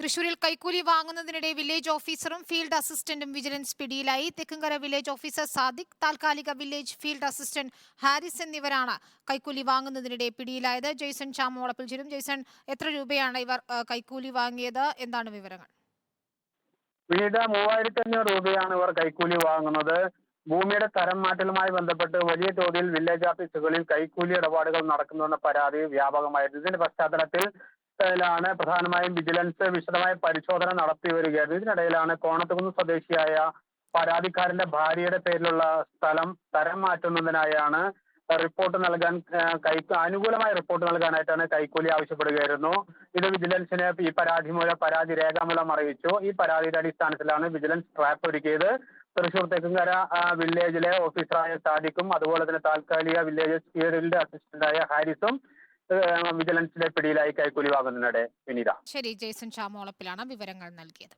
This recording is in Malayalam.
തൃശൂരിൽ കൈക്കൂലി വാങ്ങുന്നതിനിടെ വില്ലേജ് ഓഫീസറും ഫീൽഡ് അസിസ്റ്റന്റും വിജിലൻസ് പിടിയിലായി. തെക്കുംകര വില്ലേജ് ഓഫീസർ സാദിഖ് താൽക്കാലിക വില്ലേജ് ഫീൽഡ് അസിസ്റ്റന്റ് ഹാരിസ് എന്നിവരാണ് കൈക്കൂലി വാങ്ങുന്നതിനിടെ പിടിയിലായത്. ജെയ്സൺ ചാമോളപ്പിൽ ചേരും. ജെയ്സൺ എത്ര രൂപയാണ് ഇവർ കൈക്കൂലി വാങ്ങിയത്? എന്താണ് വിവരങ്ങൾ? വീട് മൂവായിരത്തി അഞ്ഞൂറ് രൂപയാണ് ഇവർ കൈക്കൂലി വാങ്ങുന്നത്. ഭൂമിയുടെ തരം മാറ്റലുമായി ബന്ധപ്പെട്ട് വലിയ തോതിൽ വില്ലേജ് ഓഫീസുകളിൽ കൈക്കൂലി ഇടപാടുകൾ നടക്കുന്നുവെന്ന പരാതി വ്യാപകമായിരുന്നു. ഇതിന്റെ പശ്ചാത്തലത്തിൽ ലാണ് പ്രധാനമായും വിജിലൻസ് വിശദമായ പരിശോധന നടത്തി വരികയായിരുന്നു ഇതിനിടയിലാണ് കോണത്തുകുന്ന് സ്വദേശിയായ പരാതിക്കാരന്റെ ഭാര്യയുടെ പേരിലുള്ള സ്ഥലം തരം മാറ്റുന്നതിനായാണ് റിപ്പോർട്ട് നൽകാൻ കൈ അനുകൂലമായ റിപ്പോർട്ട് നൽകാനായിട്ടാണ് കൈക്കൂലി ആവശ്യപ്പെടുകയായിരുന്നു. ഇത് വിജിലൻസിന് ഈ പരാതി മൂലം പരാതി രേഖാമൂലം അറിയിച്ചു. ഈ പരാതിയുടെ അടിസ്ഥാനത്തിലാണ് വിജിലൻസ് ട്രാപ്പ് ഒരുക്കിയത്. തൃശൂർ തെക്കുംകര വില്ലേജിലെ ഓഫീസറായ സാദിഖും അതുപോലെ തന്നെ താൽക്കാലിക വില്ലേജ് ഫീൽഡ് അസിസ്റ്റന്റായ ഹാരിസും ആ, വിജിലൻസിന്റെ പിടിയിലായി കൈക്കൂലി വാങ്ങുന്നതിനിടെ വിനീത. ശരി ജെയ്സൺ ചാമോളപ്പിലാണ് വിവരങ്ങൾ നൽകിയത്.